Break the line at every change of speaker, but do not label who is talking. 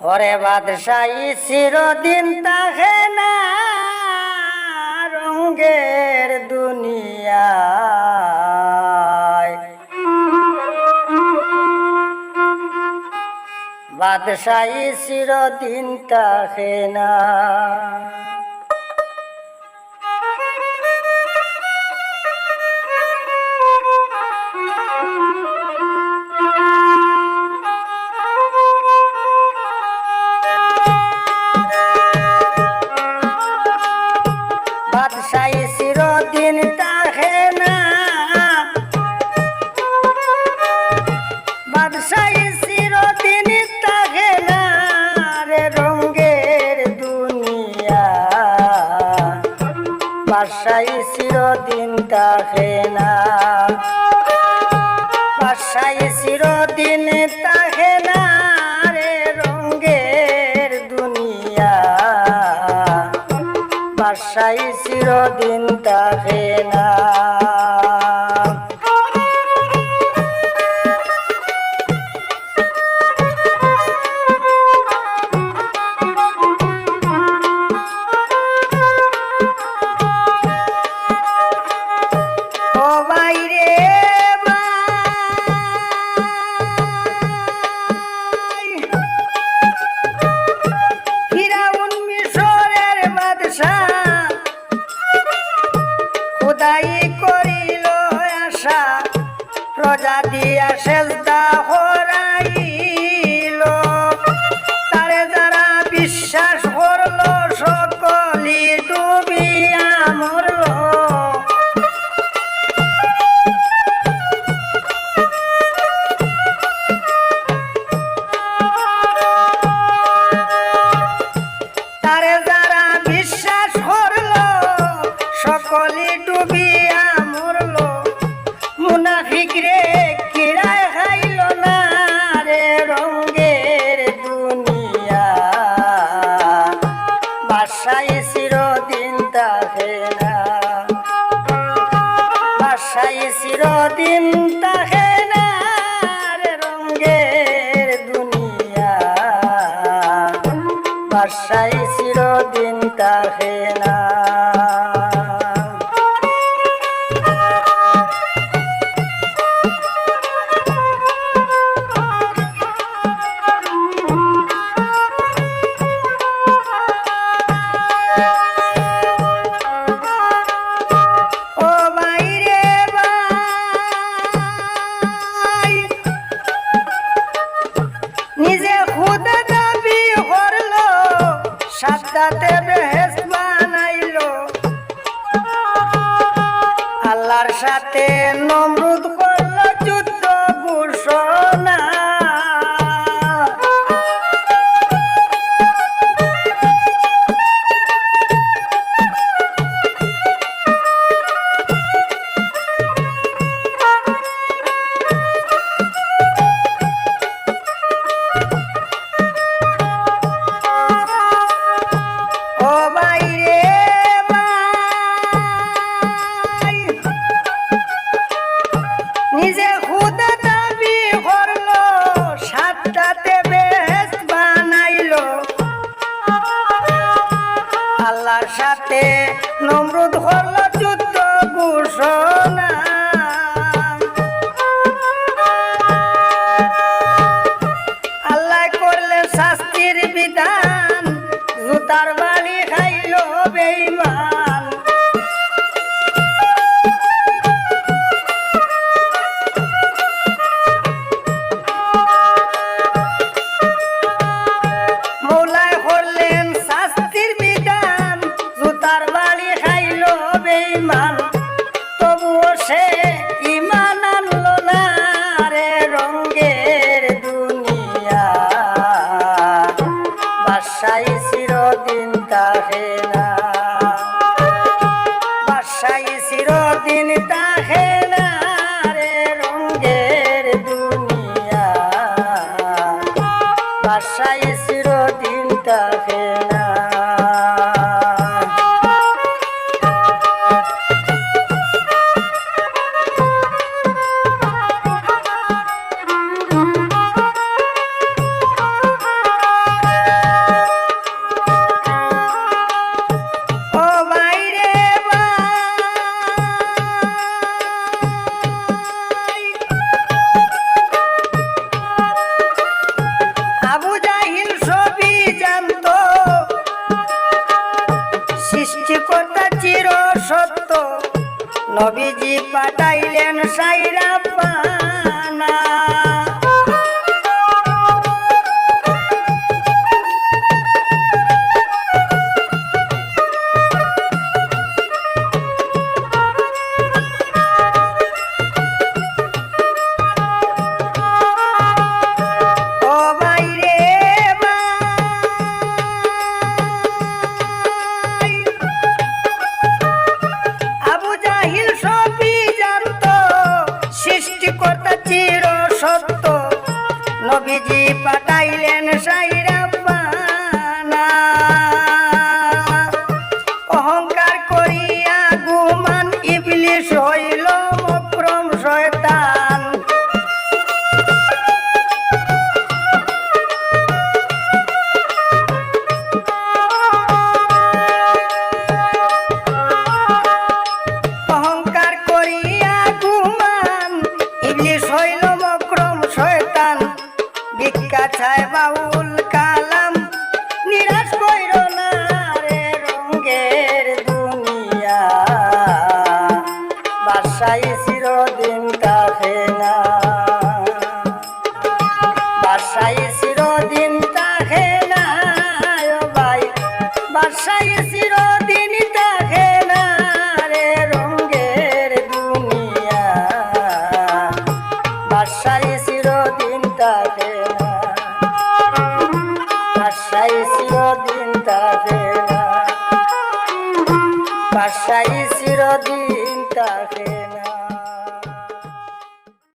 হরে বাদশাহী চিরদিন তাহে না রঙ্গের দুনিয়া বাদশাহী চিরদিন তাহে না রাখে না। বাসায় চিরদিন তাহে না রে রঙ্গের দুনিয়া। বাসায় চিরদিন তাহে না। Shut আশায় চিরদিন তাহে তার সাথে নমরুদ বালার সাথে নমরুদ হল যুদ্ধ ঘোষণা। আল্লাহ করলেন শাস্তির বিধান জুতার বাসায় নবী পাঠাইলেন সাইরা পানা থাকে না। আশায় চিরদিন বাসায়